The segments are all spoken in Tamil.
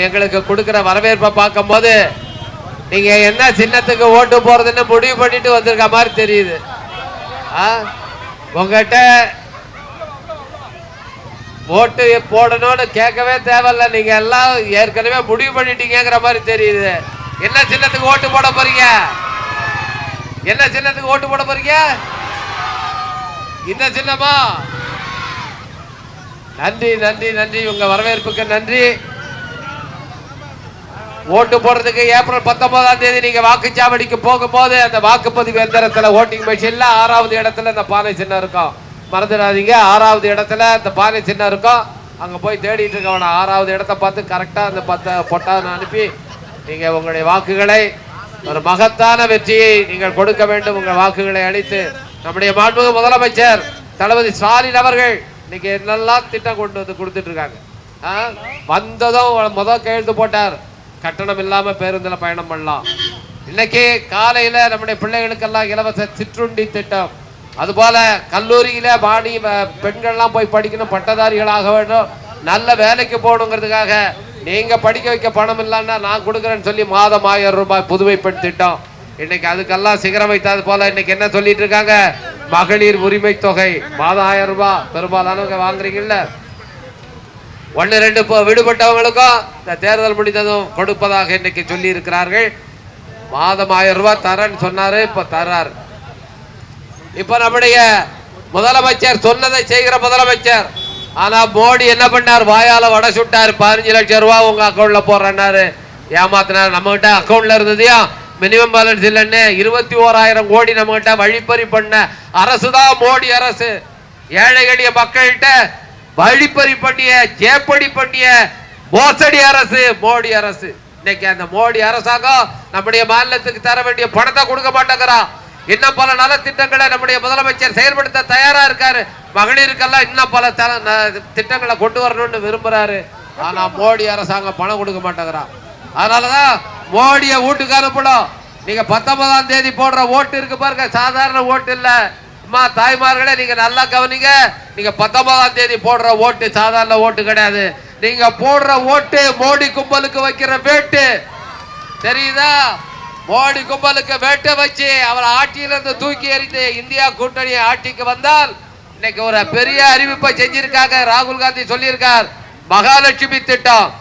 எங்களுக்கு கொடுக்குற வரவேற்பை பார்க்கும்போது நீங்க என்ன சின்னத்துக்கு ஓட்டு போறதுன்னு முடிவு பண்ணிட்டு வந்திருக்க மாதிரி தெரியுது. ஆ? உங்ககிட்ட ஓட்டு போடணும்னு கேட்கவே தேவையில்ல. நீங்க எல்லாம் ஏற்கனவே முடிவு பண்ணிட்டீங்கிற மாதிரி தெரியுது. என்ன சின்னத்துக்கு ஓட்டு போட போறீங்க? என்ன சின்னத்துக்கு ஓட்டு போட போறீங்க? இந்த சின்னமா? நன்றி நன்றி நன்றி. உங்க வரவேற்புக்கு நன்றி. ஓட்டு போடுறதுக்கு ஏப்ரல் பத்தொன்பதாம் தேதி நீங்க வாக்குச்சாவடிக்கு போகும்போது அந்த வாக்குப்பதிவு எந்திரத்துல ஓட்டிங் மிஷின்ல ஆறாவது இடத்துல இந்த பானை சின்னம் இருக்கும். மறந்துடாதீங்க. ஆறாவது இடத்துல இந்த பானை சின்னம் இருக்கும். அங்க போய் தேடிட்டு இருக்கவன ஆறாவது இடத்த பார்த்து கரெக்டா அந்த பத்த பொட்டான அனுப்பி நீங்க உங்களுடைய வாக்குகளை ஒரு மகத்தான வெற்றியை நீங்கள் கொடுக்க வேண்டும். உங்கள் வாக்குகளை அளித்து நம்முடைய மாண்புமிகு முதலமைச்சர் தளபதி ஸ்டாலின் அவர்கள் இன்னைக்கு என்னெல்லாம் திட்டம் கொண்டு வந்து கொடுத்துட்டு இருக்காங்க. வந்ததும் முதல் கையெழுத்து போட்டார். கட்டணம் இல்லாம பேருந்துல பயணம் பண்ணலாம். இன்னைக்கு காலையில நம்முடைய பிள்ளைகளுக்கெல்லாம் இலவச சிற்றுண்டி திட்டம். அதுபோல கல்லூரியில பாணி பெண்கள்லாம் போய் படிக்கணும் பட்டதாரிகளாக வேண்டும். நல்ல வேலைக்கு போகணுங்கிறதுக்காக நீங்க படிக்க வைக்க பணம் இல்லைன்னா நான் கொடுக்குறேன்னு சொல்லி மாதம் ஆயிரம் ரூபாய் புதுமை பெண் திட்டம். இன்னைக்கு அதுக்கெல்லாம் சிகரம் வைத்தது போல இன்னைக்கு என்ன சொல்லிட்டு இருக்காங்க? மகளிர் உரிமை தொகை. மாதம் ஆயிரம் ரூபாய். பெரும்பாலானவங்க வாங்குறீங்கல்ல? ஒன்று ரெண்டு இப்போ விடுபட்டவங்களுக்கும் இந்த தேர்தல் முடிந்ததும் கொடுப்பதாக இன்னைக்கு சொல்லி இருக்கிறார்கள் மாதம் ஆயிரம் ரூபாய் தரேன்னு சொன்னாரு இப்ப தர்றாரு. இப்ப நம்முடைய முதலமைச்சர் சொன்னதை செய்கிற முதலமைச்சர். ஆனா மோடி என்ன பண்ணார்? வாயால வடை சுட்டாரு. பதினஞ்சு லட்சம் ரூபாய் உங்க அக்கௌண்ட்ல போடுறேன்னாரு. ஏமாத்தினார். நம்ம கிட்ட அக்கௌண்ட்ல இருந்ததையும் மினிமம் பேலன்ஸ் இல்லைன்னு இருபத்தி ஓராயிரம் கோடி நம்ம கிட்ட வழிப்பறி பண்ண அரசு தான் மோடி அரசு. ஏழை எளிய மக்கள்கிட்ட வழிப்பறி பண்ணிய ஜேப்படி பண்ணிய மோசடி அரசு மோடி அரசு. இன்னைக்கு அந்த மோடி அரசாங்கம் நம்முடைய மாநிலத்துக்கு தர வேண்டிய பணத்தை கொடுக்க மாட்டேங்கிறான் இன்னும் பல நலத்திட்டங்களை நம்முடைய முதலமைச்சர் செயல்படுத்த தயாரா இருக்காரு. மகளிருக்கெல்லாம் இன்னும் பல ந- திட்டங்களை கொண்டு வரணும்னு விரும்புறாரு. ஆனா மோடி அரசாங்கம் பணம் கொடுக்க மாட்டேங்கிறான் அதனாலதான் மோடிய வீட்டுக்கு அனுப்பணும். நீங்க பத்தொன்பதாம் தேதி போடுற ஓட்டு இருக்கு பாருங்க. சாதாரண ஓட்டு இல்லை. அம்மா தாய்மார்களே நீங்க நல்லா கவனிங்க. நீங்க பத்தொன்பதாம் தேதி போடுற ஓட்டு சாதாரண ஓட்டு கிடையாது. நீங்க போடுற ஓட்டு மோடி கும்பலுக்கு வைக்கிற வேட்டு. தெரியுதா? மோடி கும்பலுக்கு வேட்டை வச்சு அவர் ஆட்சியிலிருந்து தூக்கி எறிந்து இந்தியா கூட்டணி ஆட்சிக்கு வந்தால் இன்னைக்கு ஒரு பெரிய அறிவிப்பை செஞ்சிருக்காங்க. ராகுல் காந்தி சொல்லியிருக்கார் மகாலட்சுமி திட்டம்.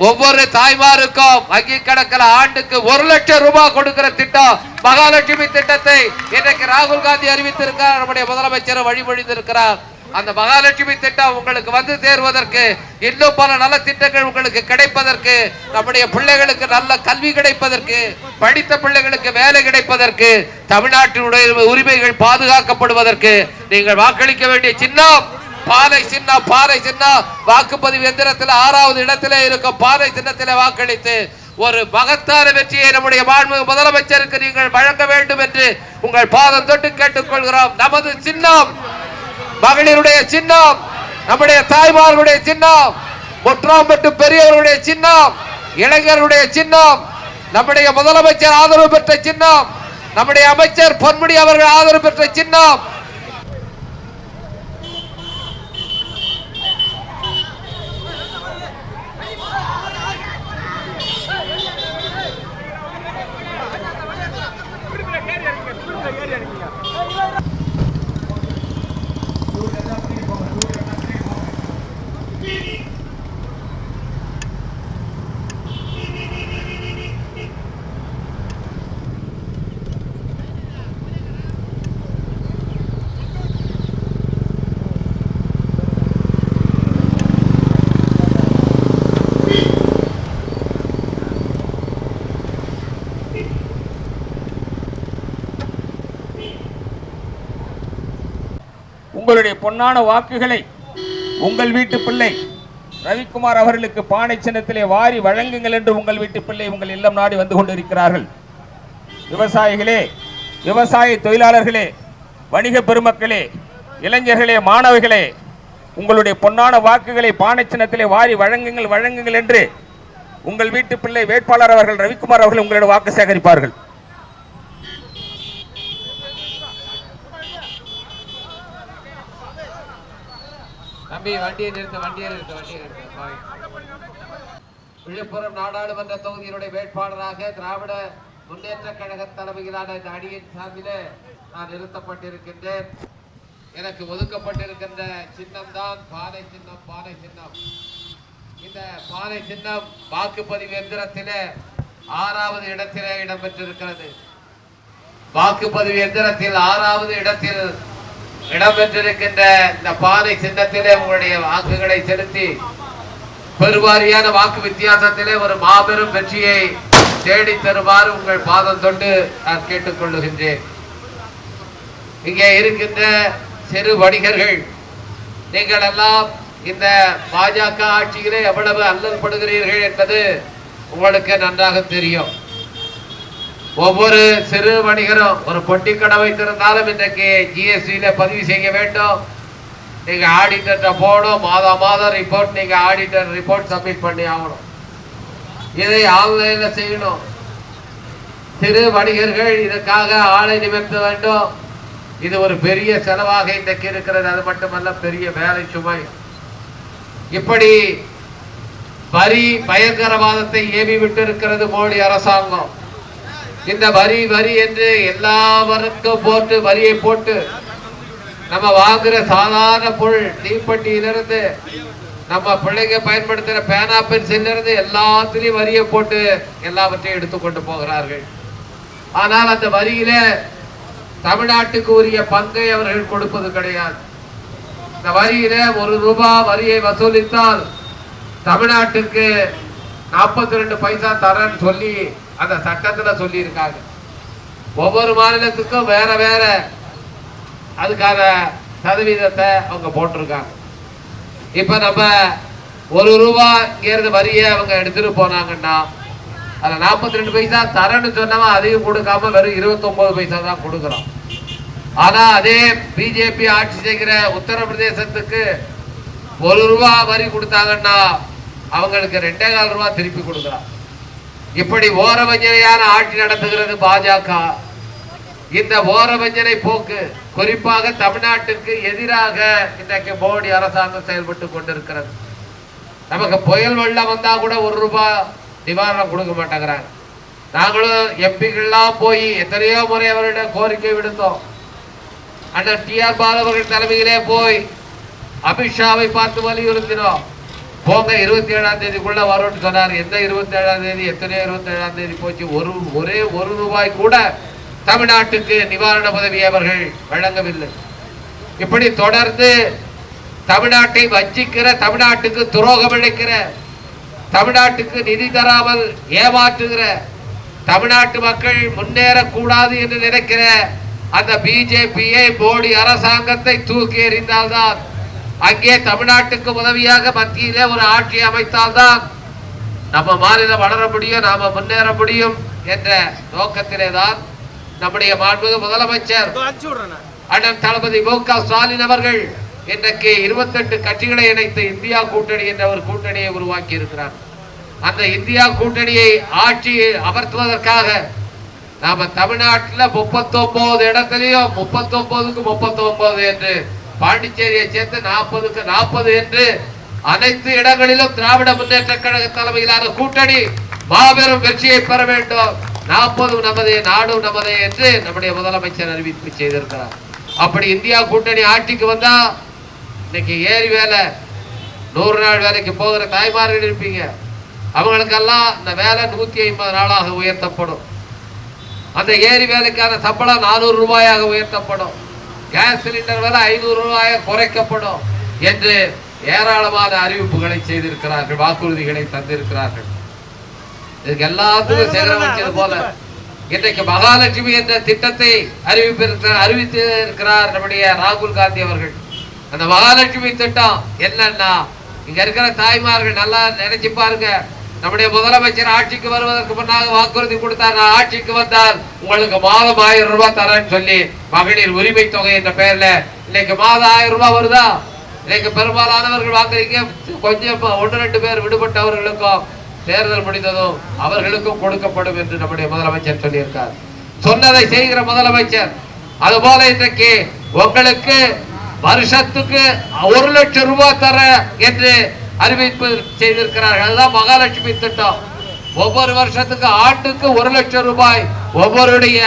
ஒவ்வொரு தாய்மாருக்கும் வங்கி கணக்கில் ஆண்டுக்கு ஒரு லட்சம் ரூபாய் கொடுக்கிற திட்டம் மகாலட்சுமி திட்டத்தை இன்றைக்கு ராகுல் காந்தி அறிவித்திருக்கிறார் நம்முடைய முதலமைச்சர் வழிமொழிந்திருக்கிறார் அந்த மகாலட்சுமி திட்டம் உங்களுக்கு வந்து சேருவதற்கு இன்னும் பல நல்ல திட்டங்கள் உங்களுக்கு கிடைப்பதற்கு நம்முடைய பிள்ளைகளுக்கு நல்ல கல்வி கிடைப்பதற்கு படித்த பிள்ளைகளுக்கு வேலை கிடைப்பதற்கு தமிழ்நாட்டினுடைய உரிமைகள் பாதுகாக்கப்படுவதற்கு நீங்கள் வாக்களிக்க வேண்டிய சின்னம் பாறை சின்னம் பாறை சின்னம் வாக்குப்பதிவு எந்திரத்தில் ஆறாவது இடத்திலே இருக்கும் பாறை சின்னத்திலே வாக்களித்து ஒரு மகத்தான வெற்றியை நம்முடைய மாண்புமிகு முதலமைச்சருக்கு நீங்கள் வழங்க வேண்டும் என்று உங்கள் பாதம் தொட்டு கேட்டுக்கொள்கிறோம். நமது சின்னம் மகளிருடைய சின்னம் நம்முடைய தாய்மார்களுடைய சின்னம் முற்றாம்பட்டு பெரியவர்களுடைய சின்னம் இளைஞர்களுடைய சின்னம் நம்முடைய முதலமைச்சர் ஆதரவு பெற்ற சின்னம் நம்முடைய அமைச்சர் பொன்முடி அவர்கள் ஆதரவு பெற்ற சின்னம் உங்களுடைய பொன்னான வாக்குகளை உங்கள் வீட்டு பிள்ளை ரவிக்குமார் அவர்களுக்கு பானை சின்னத்திலே வாரி வழங்குங்கள் என்று உங்கள் வீட்டு பிள்ளை உங்கள் இல்லம் நாடி வந்து கொண்டிருக்கிறார்கள். விவசாயிகளே விவசாய தொழிலாளர்களே வணிக பெருமக்களே இளைஞர்களே மாணவர்களே உங்களுடைய பொன்னான வாக்குகளை பானை சின்னத்திலே வாரி வழங்குங்கள் வழங்குங்கள் என்று உங்கள் வீட்டு பிள்ளை வேட்பாளர் அவர்கள் ரவிக்குமார் அவர்கள் உங்களிடம் வாக்கு சேகரிப்பார்கள். தம்பி வண்டியை நிறுத்த வண்டியை நிறுத்த வண்டியை நிறுத்த. விழுப்புரம் நாடாளுமன்ற தொகுதியினுடைய வேட்பாளராக திராவிட முன்னேற்ற கழக தலைமையிலான இந்த அணியின் சார்பில் நான் நிறுத்தப்பட்டிருக்கின்றேன். எனக்கு ஒதுக்கப்பட்டிருக்கின்ற சின்னம் தான் பானை சின்னம் பானை சின்னம். இந்த பானை சின்னம் வாக்குப்பதிவு எந்திரத்தில் ஆறாவது இடத்திலே இடம்பெற்றிருக்கிறது. வாக்குப்பதிவு எந்திரத்தில் ஆறாவது இடத்தில் இடம்பெற்றிருக்கின்ற இந்த பானை சின்னத்திலே உங்களுடைய வாக்குகளை செலுத்தி பெருவாரியான வாக்கு வித்தியாசத்திலே ஒரு மாபெரும் வெற்றியை தேடி தருமாறு உங்கள் பாதம் தொண்டு நான் கேட்டுக்கொள்ளுகின்றேன். இங்கே இருக்கின்ற சிறு வணிகர்கள் நீங்கள் எல்லாம் இந்த பாஜக ஆட்சியிலே எவ்வளவு அல்லல் படுகிறீர்கள் என்பது உங்களுக்கு நன்றாக தெரியும். ஒவ்வொரு சிறு வணிகரும் ஒரு பொட்டி கடை வைத்திருந்தாலும் இன்றைக்கு ஜிஎஸ்டியில பதிவு செய்ய வேண்டும். நீங்க ஆடிட்டர்கிட்ட போகணும். மாதம் மாதம் ரிப்போர்ட் நீங்க ஆடிட்டர் ரிப்போர்ட் சப்மிட் பண்ணி ஆகணும். இதை ஆன்லைன்ல செய்யணும். சிறு வணிகர்கள் இதற்காக ஆளை நிமிர்த்த வேண்டும். இது ஒரு பெரிய செலவாக இன்றைக்கு இருக்கிறது. அது மட்டுமல்ல பெரிய வேலை சுமை. இப்படி வரி பயங்கரவாதத்தை ஏவி விட்டு இருக்கிறது மோடி அரசாங்கம். இந்த வரி வரி என்று எல்லாவருக்கும் போட்டு வரியை போட்டு நம்ம வாங்குற சாதாரண பொருள் தீப்பெட்டியிலிருந்து நம்ம பிள்ளைங்க பயன்படுத்துகிற பேனா பென்சில் இருந்து எல்லாத்துலேயும் வரியை போட்டு எல்லாவற்றையும் எடுத்துக்கொண்டு போகிறார்கள். ஆனால் அந்த வரியில தமிழ்நாட்டுக்கு உரிய பங்கை அவர்கள் கொடுப்பது கிடையாது. இந்த வரியில ஒரு ரூபாய் வரியை வசூலித்தால் தமிழ்நாட்டுக்கு நாற்பத்தி ரெண்டு பைசா தரேன்னு சொல்லி அந்த சட்டத்தில் சொல்லியிருக்காங்க. ஒவ்வொரு மாநிலத்துக்கும் வேற வேற அதுக்கான சதவீதத்தை அவங்க போட்டிருக்காங்க. இப்போ நம்ம ஒரு ரூபா இங்கேருந்து வரியை அவங்க எடுத்துகிட்டு போனாங்கன்னா அதில் நாற்பத்தி ரெண்டு பைசா தரேன்னு சொன்னவன் அதையும் கொடுக்காம வெறும் 29 பைசா தான் கொடுக்குறோம் ஆனால் அதே பிஜேபி ஆட்சி செய்கிற உத்தரப்பிரதேசத்துக்கு ஒரு ரூபா வரி கொடுத்தாங்கன்னா அவங்களுக்கு ரெண்டே கால் ரூபா திருப்பி கொடுக்குறான். இப்படி ஓரவஞ்சனையான ஆட்சி நடத்துகிறது பாஜக. இந்த ஓரவஞ்சனை போக்கு குறிப்பாக தமிழ்நாட்டுக்கு எதிராக இன்றைக்கு மோடி அரசாங்கம் செயல்பட்டு கொண்டிருக்கிறது. நமக்கு புயல் வெள்ளம் வந்தா கூட ஒரு ரூபாய் நிவாரணம் கொடுக்க மாட்டேங்கிறாங்க. நாங்களும் எம்பிகள்லாம் போய் எத்தனையோ முறை அவர்களிடம் கோரிக்கை விடுத்தோம். அண்ணன் டி ஆர் பாலவர்கள் தலைமையிலே போய் அமித்ஷாவை பார்த்து வலியுறுத்தினோம். போங்க இருபத்தி ஏழாம் தேதிக்குள்ள வரும்னு சொன்னார். எந்த இருபத்தி ஏழாம் தேதி? எத்தனையோ இருபத்தி ஏழாம் தேதி போச்சு. ஒரு ஒரே ஒரு ரூபாய் கூட தமிழ்நாட்டுக்கு நிவாரண உதவி அவர்கள் வழங்கவில்லை. இப்படி தொடர்ந்து தமிழ்நாட்டை வஞ்சிக்கிற தமிழ்நாட்டுக்கு துரோகம் இழைக்கிற தமிழ்நாட்டுக்கு நிதி தராமல் ஏமாற்றுகிற தமிழ்நாட்டு மக்கள் முன்னேறக்கூடாது என்று நினைக்கிற அந்த பிஜேபியை மோடி அரசாங்கத்தை தூக்கி எறிந்தால்தான் அங்கே தமிழ்நாட்டுக்கு உதவியாக மத்தியிலே ஒரு ஆட்சி அமைத்தால்தான் நம்ம மாநிலம் வளர முடியும் நாம முன்னேற முடியும் என்ற நோக்கத்திலே தான் நம்முடைய மாண்புமிகு முதலமைச்சர் அண்ணன் தளபதி மு க ஸ்டாலின் அவர்கள் இன்றைக்கு 28 கட்சிகளை இணைத்து இந்தியா கூட்டணி என்ற ஒரு கூட்டணியை உருவாக்கி இருக்கிறார் அந்த இந்தியா கூட்டணியை ஆட்சியில் அமர்த்துவதற்காக நாம தமிழ்நாட்டுல 39 இடத்துலயும் 39க்கு 39 என்று பாண்டிச்சேரியை சேர்த்து நாற்பதுக்கு நாற்பது என்று அனைத்து இடங்களிலும் திராவிட முன்னேற்ற கழக தலைமையிலான கூட்டணி மாபெரும் வெற்றியை பெற வேண்டும். நாற்பது நமதே நாடும் நமதே என்று நம்முடைய முதலமைச்சர் அறிவிப்பு செய்திருக்கிறார். அப்படி இந்தியா கூட்டணி ஆட்சிக்கு வந்தா இன்னைக்கு ஏரி வேலை நூறு நாள் வேலைக்கு போகிற தாய்மார்கள் இருப்பீங்க. அவங்களுக்கெல்லாம் இந்த வேலை நூத்தி ஐம்பது நாளாக உயர்த்தப்படும். அந்த ஏரி வேலைக்கான சம்பளம் நானூறு ரூபாயாக உயர்த்தப்படும். கேஸ் சிலிண்டர் விலை ஐநூறு ரூபாயாக குறைக்கப்படும் என்று ஏராளமான அறிவிப்புகளை செய்திருக்கிறார்கள் வாக்குறுதிகளை தந்திருக்கிறார்கள். இதுக்கு எல்லாத்துக்கும் சேகரம் வச்சது போல. இன்றைக்கு மகாலட்சுமி என்ற திட்டத்தை அறிவிப்பிருக்கிறார் அறிவித்து இருக்கிறார் நம்முடைய ராகுல் காந்தி அவர்கள். அந்த மகாலட்சுமி திட்டம் என்னன்னா இங்க இருக்கிற தாய்மார்கள் நல்லா நினைச்சு பாருங்க. நம்முடைய முதலமைச்சர் ஆட்சிக்கு வருவதற்கு முன்னாக வாக்குறுதி கொடுத்தார். நான் ஆட்சிக்கு வந்தால் உங்களுக்கு மாதம் ஆயிரம் ரூபாய் தரேன்னு சொல்லி மகளிர் உரிமை தொகை என்ற பெயர்ல இன்னைக்கு மாதம் ஆயிரம் ரூபாய் வருதா? இன்னைக்கு பெரும்பாலானவர்கள் வாங்குறீங்க கொஞ்சம் ஒன்று ரெண்டு பேர் விடுபட்டவர்களுக்கும் தேர்தல் முடிந்ததும் அவர்களுக்கும் கொடுக்கப்படும் என்று நம்முடைய முதலமைச்சர் சொல்லியிருக்கார். சொன்னதை செய்கிற முதலமைச்சர் அதுபோல இன்றைக்கு உங்களுக்கு வருஷத்துக்கு ஒரு லட்சம் ரூபாய் தர என்று அறிவிப்பு செய்திருக்கிறார்கள். அதுதான் மகாலட்சுமி திட்டம். ஒவ்வொரு வருஷத்துக்கு ஆண்டுக்கு ஒரு லட்சம் ரூபாய் ஒவ்வொருடைய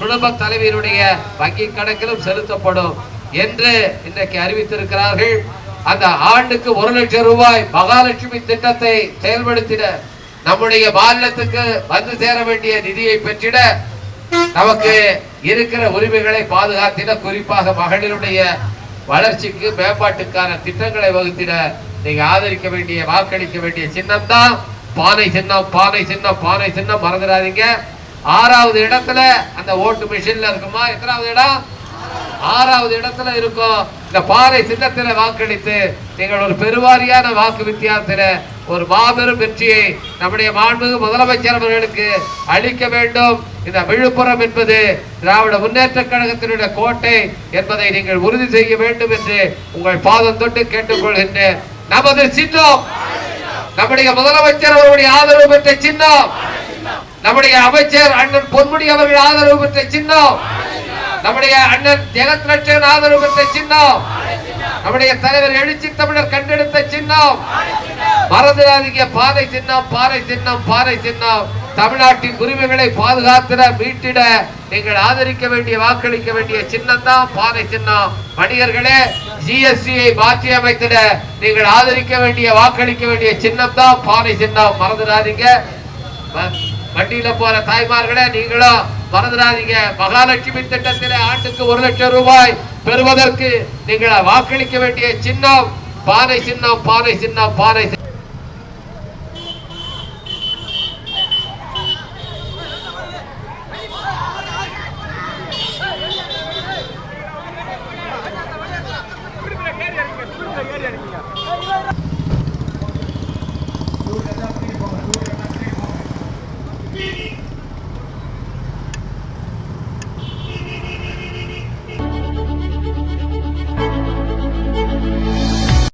குடும்ப தலைவியினுடைய வங்கி கணக்கிலும் செலுத்தப்படும் என்று இன்றைக்கு அறிவித்திருக்கிறார்கள். அந்த ஆண்டுக்கு ஒரு லட்சம் ரூபாய் மகாலட்சுமி திட்டத்தை செயல்படுத்திட நம்முடைய மாநிலத்துக்கு வந்து சேர வேண்டிய நிதியை பெற்றிட நமக்கு இருக்கிற உரிமைகளை பாதுகாத்திட குறிப்பாக மகளிருடைய வளர்ச்சிக்கு மேம்பாட்டுக்கான திட்டங்களை வகுத்திட நீங்க ஆதரிக்க வேண்டிய வாக்களிக்க வேண்டிய சின்னம் தான் பானை சின்னம் பானை சின்னம் பானை சின்னம் மறந்துடாதீங்க. ஆறாவது இடத்துல அந்த ஓட்டு மிஷின்ல இருக்குமா? எத்தனாவது இடம்? ஆறாவது இடத்துல இருக்கும். இந்த பாறை சின்னத்தில வாக்களித்து நீங்கள் ஒரு பெருவாரியான வாக்கு வித்தியாசத்தில ஒரு மாபெரும் வெற்றியை நம்முடைய மாண்புமிகு முதலமைச்சர் அவர்களுக்கு அளிக்க வேண்டும். இந்த விழுப்புரம் என்பது திராவிட முன்னேற்ற கழகத்தினுடைய கோட்டை என்பதை நீங்கள் உறுதி செய்ய வேண்டும் என்று உங்கள் பாதம் தொட்டு கேட்டுக்கொள்கின்றேன். நமது சின்னம். நம்முடைய முதலமைச்சர் அவருடைய ஆதரவு பெற்ற சின்னம். நம்முடைய அமைச்சர் அண்ணன் பொன்முடி அவர்கள் ஆதரவு பெற்ற சின்னம். நம்முடைய அண்ணன் ஜெகத் லட்சன் ஆதரவு பெற்ற சின்னம். நம்முடைய தலைவர் எழுச்சி தமிழர் கண்டெடுத்த சின்னம். மறந்துடாதீங்க. பாறை சின்னம் பாறை சின்னம் பாறை சின்னம். தமிழ்நாட்டின் உரிமைகளை பாதுகாத்திட மீட்டிட நீங்கள் ஆதரிக்க வேண்டிய வாக்களிக்க வேண்டிய சின்னம் தான் பாதை சின்னம். வணிகர்களே ஜிஎஸ்டியை மாற்றி அமைத்திட நீங்கள் ஆதரிக்க வேண்டிய வாக்களிக்க வேண்டிய சின்னம் தான் பாறை சின்னம். மறந்துடாதீங்க. வண்டியில போற தாய்மார்களே நீங்களும் மறந்துடாதீங்க. மகாலட்சுமி திட்டத்திலே ஆண்டுக்கு ஒரு லட்சம் ரூபாய் பெறுவதற்கு நீங்கள் வாக்களிக்க வேண்டிய சின்னம். பானை சின்னம் பானை சின்னம் பானை